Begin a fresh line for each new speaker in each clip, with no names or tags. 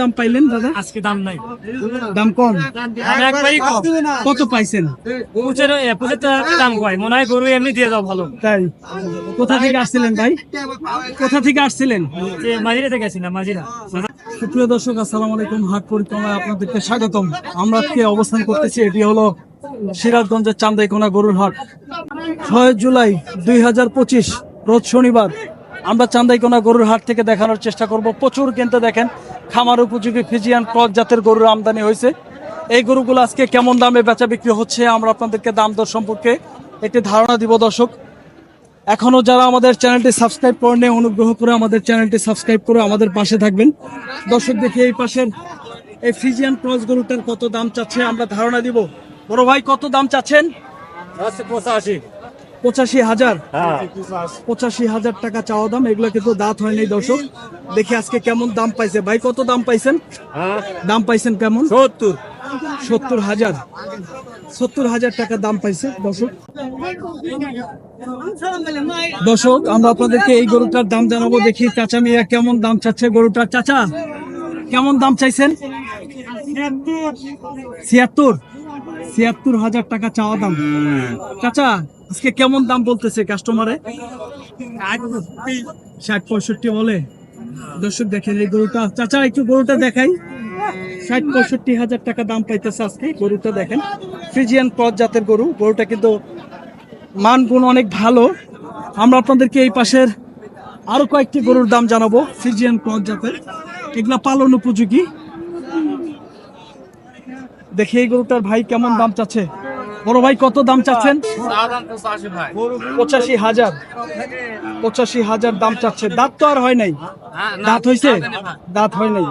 দাম পাইলেন দাদা?
আজকে দাম নাই।
দাম কম? কত পাইছেন?
দাম কয়। মনে হয় গরু এমনি দিয়ে দাও ভালো।
তাই। কোথা থেকে আসছিলেন ভাই? কোথা থেকে আসছিলেন?
মাঝিরা থেকে আসি মাঝিরা।
সুপ্রিয় দর্শক আসসালামু আলাইকুম। হাট পরিক্রমায় আপনাদেরকে স্বাগতম। আমরা আজকে অবস্থান করতেছি এটি হলো সিরাজগঞ্জের চান্দাইকোনা গরুর হাট। ছয় জুলাই দুই হাজার পঁচিশ রোজ শনিবার আমরা চান্দাইকোনা গরুর হাট থেকে দেখানোর চেষ্টা করব। প্রচুর কিনতে দেখেন খামার উপযোগী ফিজিয়ান ক্রস জাতের গরুর আমদানি হয়েছে। এই গরুগুলো আজকে কেমন দামে বেচা বিক্রি হচ্ছে আমরা আপনাদেরকে দাম দর সম্পর্কে একটি ধারণা দিব দর্শক। এখনও যারা আমাদের চ্যানেলটি সাবস্ক্রাইব করেন অনুগ্রহ করে আমাদের চ্যানেলটি সাবস্ক্রাইব করে আমাদের পাশে থাকবেন। দর্শক দেখি এই পাশের এই ফিজিয়ান ক্রস গরুটার কত দাম চাচ্ছে আমরা ধারণা দিব। বড় ভাই, কত দাম চাচ্ছেন?
পঁচাশি।
পঁচাশি হাজার।
হ্যাঁ।
পঁচাশি হাজার টাকা চাওয়া দাম এগুলো কিন্তু দাঁত হয়নি দর্শক। দেখি আজকে কেমন দাম পাইছে। ভাই কত দাম পাইছেন?
হ্যাঁ।
দাম পাইছেন কেমন?
সত্তর।
সত্তর হাজার। সত্তর হাজার টাকা দাম পাইছে দর্শক। দর্শক আমরা আপনাদেরকে এই গরুটার দাম জানাব। দেখি চাচা মিয়া কেমন দাম চাচ্ছে গরুটার। চাচা কেমন দাম চাইছেন? ছিয়াত্তর। ছিয়াত্তর হাজার টাকা চাওয়া দাম। চাচা, আজকে কেমন দাম বলতেছে কাস্টমারে ষাট পঁয়ষট্টি বলে। দর্শক দেখেন এই গরুটা। চাচা, একটু গরুটা দেখাই। ষাট পঁয়ষট্টি হাজার টাকা দাম পাইতেছে আজকে গরুটা দেখেন। ফ্রিজিয়ান ক্রস জাতের গরু। গরুটা কিন্তু মান গুণ অনেক ভালো। আমরা আপনাদেরকে এই পাশের আরও কয়েকটি গরুর দাম জানাব। ফ্রিজিয়ান ক্রস জাতের। এগুলা পালন উপযোগী। দেখি এই গরুটার ভাই কেমন দাম চাচ্ছে? বড় ভাই কত দাম চাচ্ছেন? পঁচাশি হাজার। পঁচাশি হাজার দাম চাচ্ছে। দাঁত তো আর হয় নাই। দাঁত হইছে? দাঁত হয় নাই।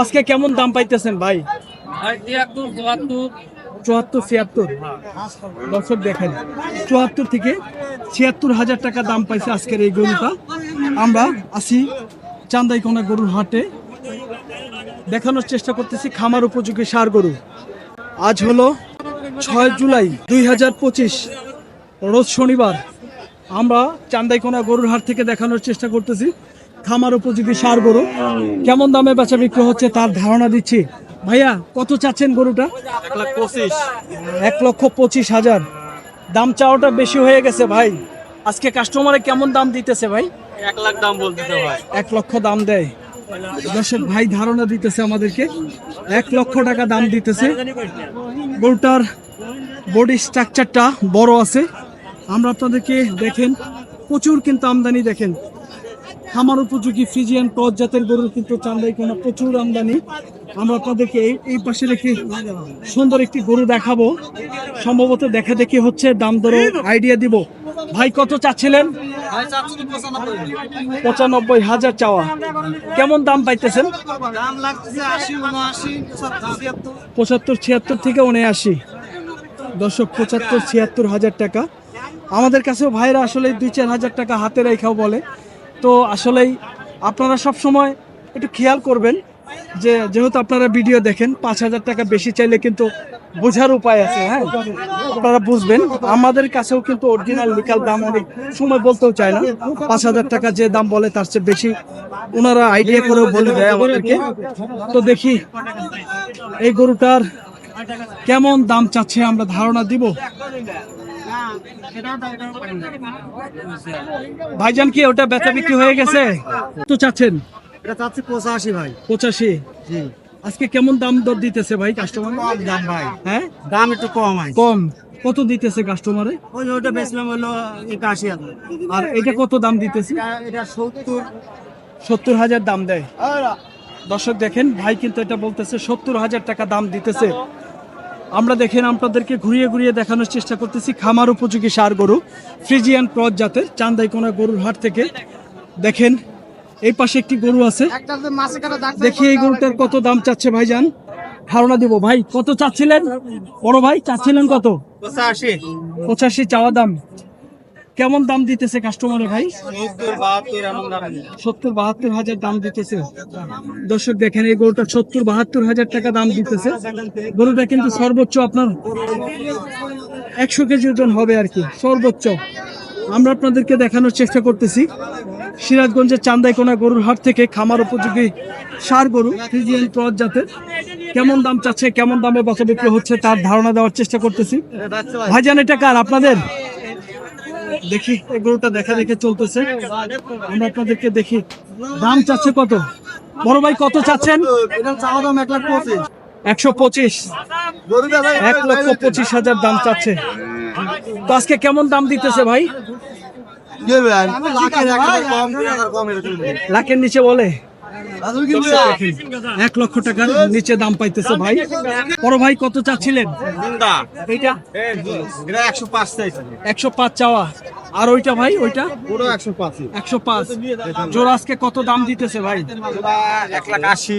আজকে কেমন দাম পাইতেছেন ভাই? চুয়াত্তর, ছিয়াত্তর। দর্শক দেখেন, চুয়াত্তর থেকে ছিয়াত্তর হাজার টাকা দাম পাইছে আজকের এই গরুটা। আমরা আসি চান্দাইকোনা গরুর হাটে। দেখানোর চেষ্টা করতেছি খামার উপযোগী সার গরু। আজ হলো ছয় জুলাই দুই হাজার পঁচিশ। রোজ শনিবার আমরা চান্দাইকোনা গরুর হাট থেকে দেখানোর চেষ্টা করতেছি। খামার উপযোগী সার গরু। কেমন দামে বেচা বিক্রি হচ্ছে তার ধারণা দিচ্ছি। ভাইয়া কত চাচ্ছেন গরুটা?
এক
লক্ষ পঁচিশ। হাজার। দাম চাওয়াটা বেশি হয়ে গেছে ভাই। আজকে কাস্টমারে কেমন দাম দিতেছে ভাই?
এক লাখ দাম বলতে ভাই।
এক লক্ষ দাম দেয়। দর্শক, ভাই ধারণা দিতেছে আমাদেরকে, এক লক্ষ টাকা দাম দিতেছে। গরুটার বডি স্ট্রাকচারটা বড় আছে। আমরা আপনাদেরকে দেখেন, প্রচুর কিন্তু আমদানি দেখেন। খামার উপযোগী ফিজিয়ান ক্রস জাতের গরুর কিন্তু চান্দাই কোনো প্রচুর আমদানি। আমরা আপনাদেরকে এই পাশের একটি সুন্দর একটি গরু দেখাবো। সম্ভবত দেখা দেখি হচ্ছে দাম দরও আইডিয়া দিব। ভাই, কত চাচ্ছিলেন? পঁচানব্বই হাজার চাওয়া। কেমন দাম পাইতেছেন? পঁচাত্তর ছিয়াত্তর থেকে উনআশি। দর্শক, পঁচাত্তর ছিয়াত্তর হাজার টাকা। আমাদের কাছেও ভাইরা আসলে দুই চার হাজার টাকা হাতে রেখাও বলে। তো আসলেই আপনারা সব সময় একটু খেয়াল করবেন যে, যেহেতু আপনারা ভিডিও দেখেন, পাঁচ হাজার টাকা বেশি চাইলে কিন্তু বোঝার উপায় আছে হ্যাঁ? আপনারা বুঝবেন। আমাদের কাছেও কিন্তু অরিজিনাল লিকাল দাম অনেক। সময় বলতেও চায় না। পাঁচ হাজার টাকা যে দাম বলে তার চেয়ে বেশি ওনারা আইডিয়া করেও বলে দেয় আমাদেরকে। তো দেখি এই গরুটার কেমন দাম চাচ্ছে আমরা ধারণা দিব? ভাইজান কি ওটা বেচা বিক্রি হয়ে গেছে? তো চাচ্ছেন?
এটা চাচ্ছি পঁচাশি ভাই।
পঁচাশি?
জি।
আজকে কেমন দাম দর দিতেছে ভাই কাস্টমার
দাম ভাই।
হ্যাঁ?
দাম একটু কম হয়
কম। কত দিতেছে কাস্টমারে
ওই ওটা বেচলাম হলো একাশি হাজার।
আর এটা কত দাম দিতেছে?
এটা- এটা সত্তর।
সত্তর হাজার দাম দেয়। দর্শক দেখেন ভাই কিন্তু এটা বলতেছে সত্তর হাজার টাকা দাম দিতেছে। আমরা দেখেন আপনাদেরকে ঘুরিয়ে ঘুরিয়ে দেখানোর চেষ্টা করতেছি। খামার উপযোগী সার গরু ফ্রিজিয়ান ক্রস জাতের চান্দাইকোনা গরুর হাট থেকে। দেখেন এই পাশে একটি গরু আছে। দেখি এই গরুটার কত দাম চাচ্ছে ভাইজান? ধারণা দিব। ভাই কত চাচ্ছিলেন? বড় ভাই চাচ্ছিলেন কত?
পঁচাশি।
পঁচাশি চাওয়া দাম। কেমন দাম দিতেছে কাস্টমারে ভাই?
সত্তর বাহাত্তর
সত্তর বাহাত্তর হাজার দাম দিতেছে। দর্শক দেখেন এই গরুটা সত্তর বাহাত্তর হাজার টাকা দাম দিতেছে। গরুটা কিন্তু সর্বোচ্চ আপনার একশো কেজি ওজন হবে আর কি সর্বোচ্চ। আমরা আপনাদেরকে দেখানোর চেষ্টা করতেছি। সিরাজগঞ্জের চান্দাইকোনা গরুর হাট থেকে খামার উপযোগী সার গরু জাতের। কেমন দাম চাচ্ছে, কেমন দামে বসা বিক্রি হচ্ছে তার ধারণা দেওয়ার চেষ্টা করতেছি। ভাইজান, এটা কার, আপনাদের? দেখি, এই গরুটা দেখা দেখে চলতেছে। আমরা আপনাদেরকে দেখি, দাম চাচ্ছে কত? বড় ভাই, কত চাচ্ছেন? একশো পঁচিশ। এক লক্ষ পঁচিশ হাজার দাম চাচ্ছে। তো আজকে কেমন দাম দিতেছে ভাই? লাখের নিচে বলে? এক লক্ষ টাকার নিচে দাম পাইতেছে ভাই। বড় ভাই কত চাচ্ছিলেন? এইটা? একশো পাঁচ চাওয়া। আর ওইটা ভাই ওইটা? একশো পাঁচ। জোর আজকে কত দাম দিতেছে ভাই?
এক লাখ আশি।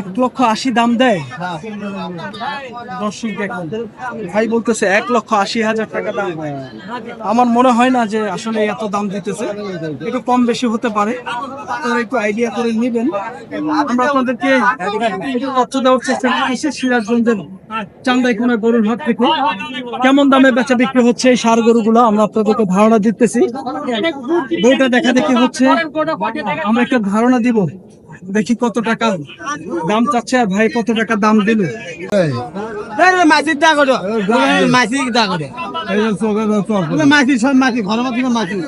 এক লক্ষ আশি দাম দেয়? দর্শক দেখুন, ভাই বলতেছে এক লক্ষ আশি হাজার টাকা দাম। আমার মনে হয় না যে আসলে এত দাম দিতেছে, একটু কম বেশি হতে পারে। আপনারা একটু আইডিয়া করে নেবেন। আমরা আপনাদেরকে তথ্য দেওয়ার চেষ্টা করছি সিরাজগঞ্জের চান্দাইকোনা গরুর হাট থেকে কেমন দামে বেচা বিক্রি হচ্ছে এই সার গরুগুলো, আমরা আপনাদেরকে ধারণা দিতেছি। বইটা দেখা দেখি হচ্ছে, আমরা একটা ধারণা দিব। দেখি কত টাকা দাম চাচ্ছে আর ভাই কত টাকা দাম দিল।
মাছির দা করো মাছি দা করে মাছি সব মাছি ঘর মাছি মাছি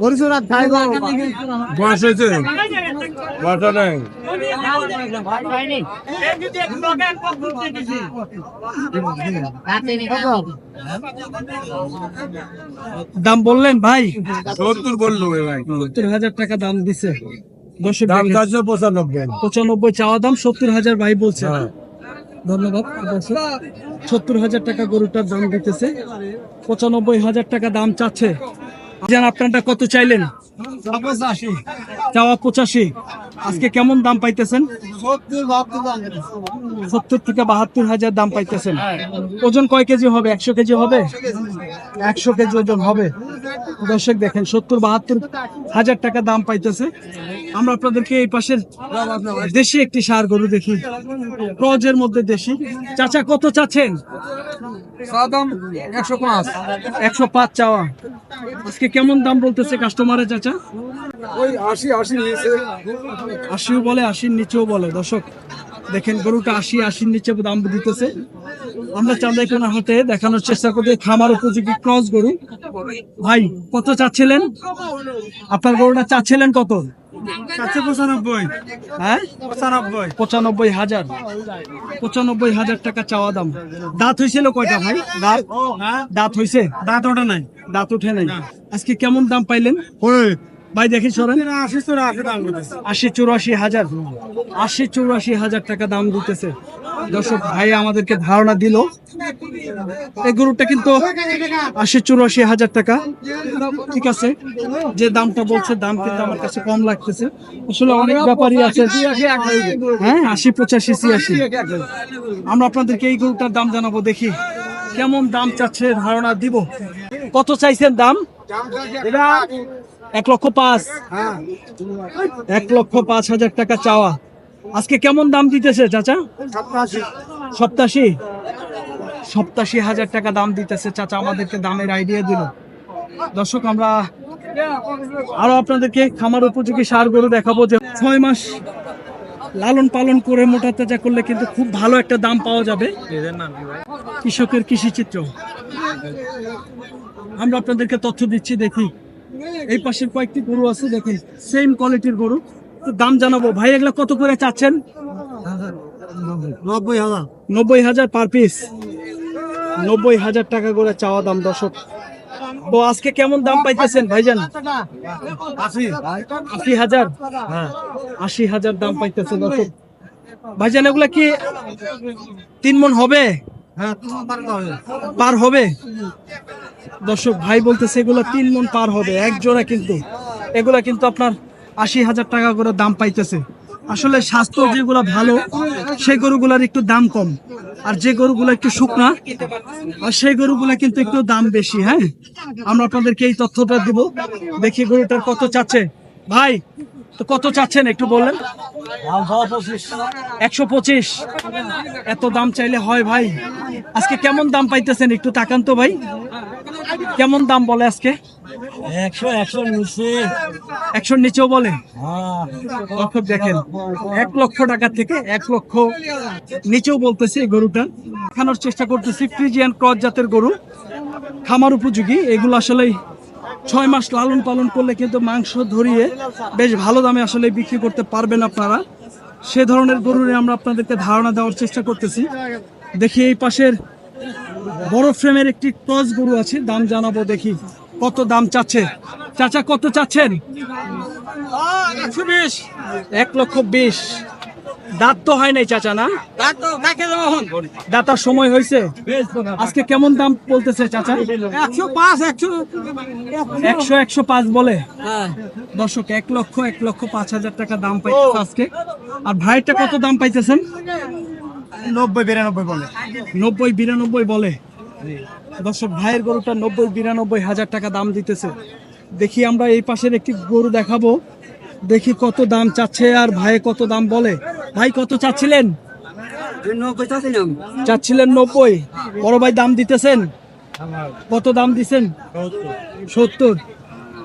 পরিচয় থাই বয়স হয়েছে বয়সটা নেই।
দাম বললেন ভাই?
সত্তর বলল ভাই।
সত্তর হাজার টাকা দাম দিছে।
দাম চারশো পঁচানব্বই।
পঁচানব্বই চাওয়া দাম সত্তর হাজার ভাই বলছে। ধন্যবাদ। সত্তর হাজার টাকা গরুটার দাম দিতেছে। পঁচানব্বই হাজার টাকা দাম চাচ্ছে। জান আপনারটা কত চাইলেন? চাওয়া পঁচাশি। আজকে কেমন দাম পাইতেছেন? সত্তর থেকে বাহাত্তর হাজার দাম পাইতেছেন। ওজন কয় কেজি হবে? একশো কেজি হবে? একশো কেজি ওজন হবে। দর্শক দেখেন সত্তর বাহাত্তর হাজার টাকা দাম পাইতেছে। আমরা আপনাদেরকে এই পাশের দেশি একটি সার গরু দেখি। ক্রজের মধ্যে দেশি। চাচা কত চাচ্ছেন?
একশো পাঁচ
একশো পাঁচ চাওয়া। আজকে কেমন দাম বলতেছে কাস্টমারের চাচা?
ওই আশি আশি নিয়েছে
আশিও বলে আশির নিচেও বলে। দর্শক দেখেন গরুটা আশি আশির নিচে দাম দিতেছে। আমরা হাটে দেখানোর চেষ্টা করি খামার উপযোগী ক্রস গরু। ভাই কত চাচ্ছিলেন? আপনার গরুটা চাচ্ছিলেন কত?
চারশো পঁচানব্বই।
হ্যাঁ?
পঁচানব্বই।
পঁচানব্বই হাজার। পঁচানব্বই হাজার টাকা চাওয়া দাম। দাঁত হয়েছিল কয়টা ভাই? দাঁত? দাঁত? হয়েছে
দাঁত ওঠে নাই।
দাঁত উঠে নাই। আজকে কেমন দাম পাইলেন? ভাই দেখি সরেন।
আশি
চৌরাশি হাজার। আশি চৌরাশি হাজার টাকা দাম দিতেছে। দর্শক ভাই আমাদেরকে ধারণা দিল। এই গরুটা কিন্তু আশি চৌরাশি হাজার টাকা। ঠিক আছে যে দামটা বলছে দাম কিন্তু আমার কাছে কম লাগতেছে। আসলে অনেক ব্যাপারই আছে। হ্যাঁ আশি পঁচাশি ছিয়াশি। আমরা আপনাদেরকে এই গরুটার দাম জানাব দেখি কেমন দাম চাচ্ছে ধারণা দিব। কত চাইছেন দাম? এক লক্ষ পাঁচ। এক লক্ষ পাঁচ হাজার টাকা চাওয়া। আজকে কেমন দাম দিতেছে চাচা? সপ্তাশি সপ্তাশি হাজার টাকা দাম দিতেছে চাচা আমাদেরকে দামের আইডিয়া দিল। দর্শক আমরা আরও আপনাদেরকে খামার উপযোগী সার গরু দেখাবো যে ছয় মাস লালন পালন করে মোটা তাজা করলে কিন্তু খুব ভালো একটা দাম পাওয়া যাবে। কৃষকের কৃষি চিত্র আমরা আপনাদেরকে তথ্য দিচ্ছি দেখি। এই পাশের কয়েকটি গরু আছে দেখুন সেম কোয়ালিটির গরু। তো দাম জানাব। ভাই এগুলো কত করে চাচ্ছেন?
নব্বই হাজার
নব্বই হাজার পার পিস নব্বই হাজার টাকা করে চাওয়া দাম দর্শক। তো আজকে কেমন দাম পাইতেছেন ভাইজান?
আশি
হাজার? আশি হাজার দাম পাইতেছে দর্শক। ভাইজান এগুলা কি তিন মন হবে?
হ্যাঁ হবে।
পার হবে? দর্শক, ভাই বলতেছে, এগুলো তিন মন পার হবে, এক জোড়া কিন্তু। এগুলা কিন্তু আপনার আশি হাজার টাকা করে দাম পাইতেছে। আসলে স্বাস্থ্য যেগুলো ভালো, সেই গরুগুলার একটু দাম কম। আর যে গরুগুলো একটু শুকনা, আর সেই গরুগুলো কিন্তু একটু দাম বেশি হ্যাঁ? আমরা আপনাদেরকে এই তথ্যটা দিব। দেখি গরুটার কত চাচ্ছে। ভাই, তো কত চাচ্ছেন একটু বললেন? একশো পঁচিশ। এত দাম চাইলে হয় ভাই। আজকে কেমন দাম পাইতেছেন একটু তাকান তো ভাই। কেমন দাম বলে আজকে?
একশো একশো
একশোর নিচেও বলে?
হ্যাঁ।
দর্শক দেখেন এক লক্ষ টাকা থেকে এক লক্ষ নিচেও বলতেছে এই গরুটা। চেষ্টা করতেছি ফ্রিজিয়ান ক্রস জাতের গরু। খামার উপযোগী এগুলো আসলে ছয় মাস লালন পালন করলে কিন্তু মাংস ধরিয়ে বেশ ভালো দামে আসলে বিক্রি করতে পারবেন আপনারা। সে ধরনের গরুরে আমরা আপনাদেরকে ধারণা দেওয়ার চেষ্টা করতেছি। দেখি এই পাশের বড় ফ্রেমের একটি ক্রস গরু আছে দাম জানাব দেখি। কত দাম চাচ্ছে? চাচা কত চাচ্ছেন?
একশো বিশ।
এক লক্ষ বিশ। দাঁত তো হয় নাই চাচা না? দাতার সময় হয়েছে? আজকে কেমন দাম বলতেছে চাচা?
একশো পাঁচ একশো
একশো একশো পাঁচ বলে? দর্শক এক লক্ষ এক লক্ষ পাঁচ হাজার টাকা দাম পাইতেছে আজকে। আর ভাইটা কত দাম পাইতেছেন?
নব্বই বিরানব্বই বলে।
নব্বই বিরানব্বই বলে। দর্শক ভাইয়ের গরুটা নব্বই বিরানব্বই হাজার টাকা দাম দিতেছে। দেখি আমরা এই পাশের একটি গরু দেখাবো। দেখি কত দাম চাচ্ছে আর ভাই কত দাম বলে। ভাই কত চাচ্ছিলেন? চাচ্ছিলেন নব্বই। বড় ভাই দাম দিতেছেন? কত দাম দিছেন? সত্তর।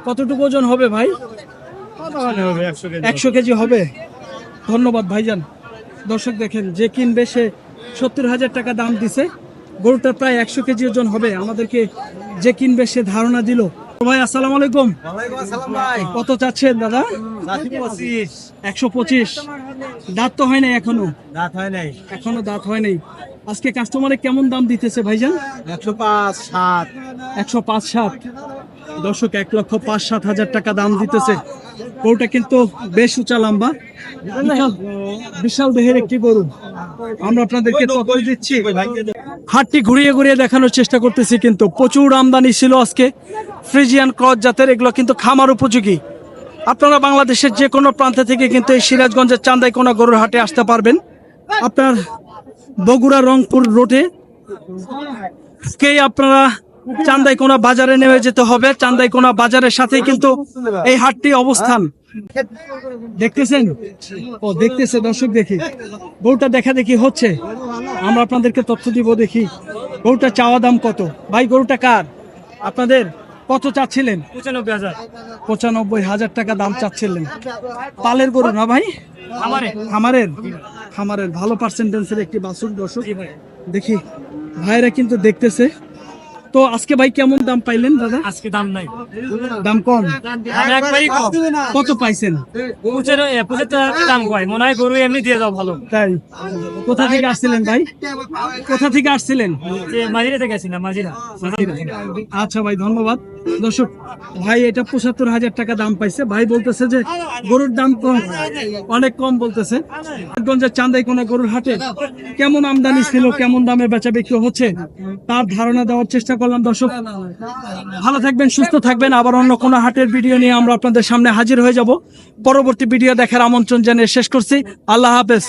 কতটুকু ওজন হবে ভাই? একশো কেজি হবে। ধন্যবাদ ভাইজান। দর্শক দেখেন, যে কিনবে সে সত্তর হাজার টাকা দাম দিছে। গরুটা প্রায় একশো কেজি ওজন হবে। আমাদেরকে যে কিনবে সে ধারণা দিল। ভাই আসসালামু আলাইকুম কত চাচ্ছেন দাদা একশো পঁচিশ দাঁত তো হয় নাই এখনও
রাত হয় নাই
এখনও দাঁত হয় নাই আজকে কাস্টমারে কেমন দাম দিতেছে ভাইজান
একশো পাঁচ সাত
একশো পাঁচ সাত দর্শক এক লক্ষ পাঁচ সাত হাজার টাকা দাম দিতেছে গরুটা কিন্তু বেশ উঁচা লম্বা বিশাল বিশাল দেহের একটি গরু আমরা আপনাদেরকে তথ্য দিচ্ছি হাটটি ঘুরিয়ে ঘুরিয়ে দেখানোর চেষ্টা করতেছি, কিন্তু প্রচুর আমদানি ছিল আজকে। ফ্রিজিয়ান ক্রস জাতের, এগুলো কিন্তু খামার উপযোগী। আপনারা বাংলাদেশের যে কোনো প্রান্ত থেকে কিন্তু এই সিরাজগঞ্জের চান্দাইকোনা গরুর হাটে আসতে পারবেন। আপনার বগুড়া রংপুর রোডে কে আপনারা চান্দাইকোনা বাজারে নেমে যেতে হবে, চান্দাইকোনা বাজারের সাথেই কিন্তু এই হাটটি অবস্থান। দেখতেছেন? ও দেখতেছে দর্শক দেখি। গরুটা দেখা দেখি হচ্ছে। আমরা আপনাদেরকে তথ্য দিব দেখি। গরুটা চাওয়া দাম কত? ভাই গরুটা কার? আপনাদের কত চাচ্ছিলেন?
পঁচানব্বই হাজার।
পঁচানব্বই হাজার টাকা দাম চাচ্ছিলেন। পালের গরু না ভাই? খামারের। খামারের? ভালো পার্সেন্টেন্সের একটি বাসুর দর্শক। দেখি। ভাইরা কিন্তু দেখতেছে। তো আজকে ভাই কেমন দাম পাইলেন দাদা?
আজকে দাম নাই।
দাম কম? কত পাইছেন?
দাম কয়। মনে হয় গরু এমনি দিয়ে যাও ভালো।
তাই। কোথা থেকে আসছিলেন ভাই? কোথা থেকে আসছিলেন?
যে মাঝিরা থেকে গেছি না মাঝিরা।
আচ্ছা ভাই ধন্যবাদ। দর্শক, ভাই, এটা পঁচাত্তর হাজার টাকা দাম পাইছে। ভাই বলতেছে যে গরুর দাম কম। অনেক কম বলতেছে। চান্দাই কোনা গরুর হাটে কেমন আমদানি ছিল, কেমন দামে বেচা বিক্রি হচ্ছে, তার ধারণা দেওয়ার চেষ্টা করলাম দর্শক। ভালো থাকবেন, সুস্থ থাকবেন। আবার অন্য কোনো হাটের ভিডিও নিয়ে আমরা আপনাদের সামনে হাজির হয়ে যাব। পরবর্তী ভিডিও দেখার আমন্ত্রণ জানিয়ে শেষ করছি। আল্লাহ হাফেজ।